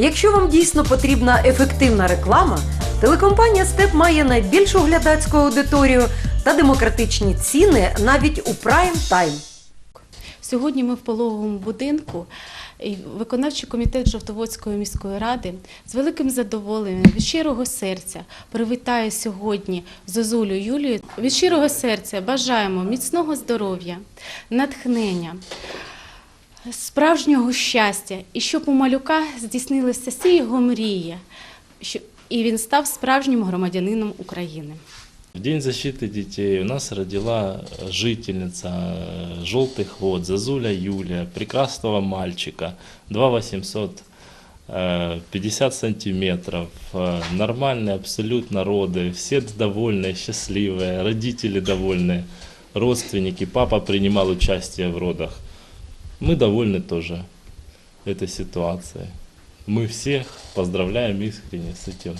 Якщо вам дійсно потрібна ефективна реклама, телекомпанія Степ має найбільшу глядацьку аудиторію та демократичні ціни навіть у прайм тайм. Сьогодні ми в пологовому будинку. Виконавчий комітет Жовтоводської міської ради з великим задоволенням від щирого серця привітає сьогодні Зозулю Юлію. Від щирого серця бажаємо міцного здоров'я, натхнення, справжнього щастя і щоб у малюка здійснилися всі його мрії, що- і він став справжнім громадянином України. В День защиты детей у нас родила жительница э, «Желтых вод» Зазуля Юлия, прекрасного мальчика, 2 800, э, 50 сантиметров, э, нормальные абсолютно роды, все довольные, счастливые, родители довольны, родственники, папа принимал участие в родах. Мы довольны тоже этой ситуацией. Мы всех поздравляем искренне с этим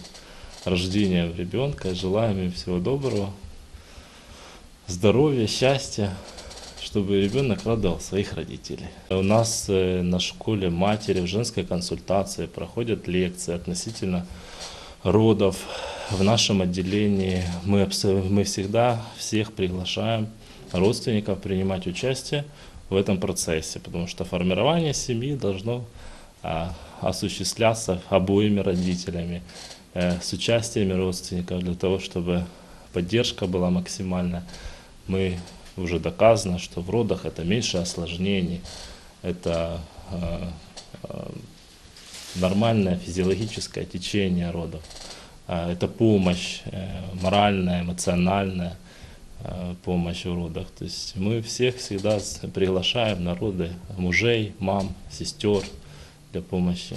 рождением ребенка. Желаем им всего доброго, здоровья, счастья, чтобы ребенок радовал своих родителей. У нас э, на школе матери в женской консультации проходят лекции относительно родов. В нашем отделении мы, мы всегда всех приглашаем родственников принимать участие в этом процессе, потому что формирование семьи должно а, осуществляться обоими родителями, э, с участием родственников, для того, чтобы поддержка была максимальна. Мы уже доказано, что в родах это меньше осложнений, это э, э, нормальное физиологическое течение родов, А, это помощь э, моральная, эмоциональная э, помощь в родах. То есть мы всех всегда приглашаем народы, мужей, мам, сестер для помощи.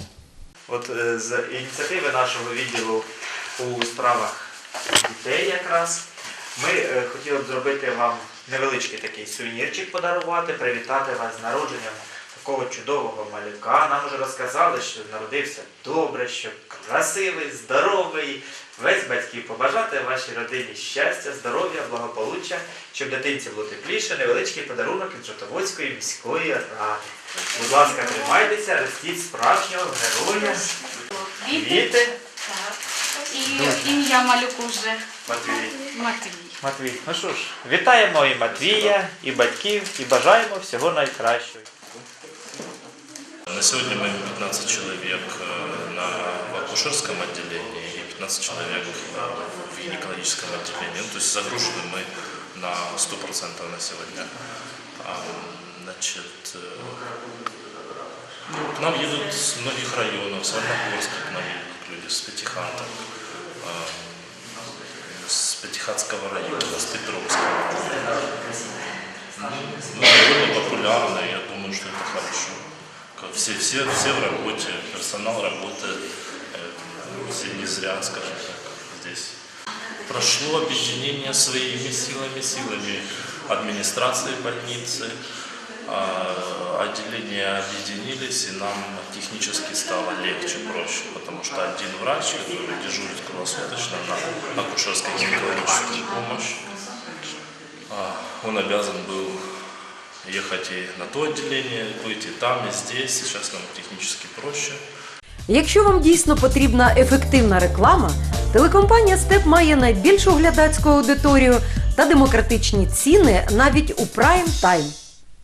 От е, з ініціативи нашого відділу у справах дітей якраз ми е, хотіли б зробити вам невеличкий такий сувенірчик подарувати, привітати вас з народженням такого чудового малюка. Нам вже розказали, що народився добре, що красивий, здоровий. Весь батьків побажати вашій родині щастя, здоров'я, благополуччя, щоб дитинці було тепліше, невеличкий подарунок від Жовтоводської міської ради. Будь ласка, тримайтеся, ростіть справжнього героя. Квіти. Так. І ім'я малюку вже Матвій. Матвій. Матвій. Ну що ж, вітаємо і Матвія, і батьків, і бажаємо всього найкращого. Сегодня мы 15 человек э, на акушерском отделении и 15 человек э, в гинекологическом отделении. Ну, то есть загружены мы на 100% на сегодня. Значит, э, ну, к нам едут с многих районов, с Вольногорска к нам едут люди, с Пятихата, а, с Пятихатского района, с Петровского. Ну, довольно популярно, я думаю, что Все, все, все в работе, персонал работает, э, все не зря, скажем так, здесь. Прошло объединение своими силами, силами администрации больницы, а, отделения объединились, и нам технически стало легче, проще, потому что один врач, который дежурит круглосуточно на акушерской гинекологическую помощь, а, он обязан был ехать на то отделение, быть и там, и здесь. Сейчас нам технически проще. Якщо вам дійсно потрібна ефективна реклама, телекомпанія Степ має найбільшу глядацьку аудиторію та демократичні ціни навіть у прайм тайм.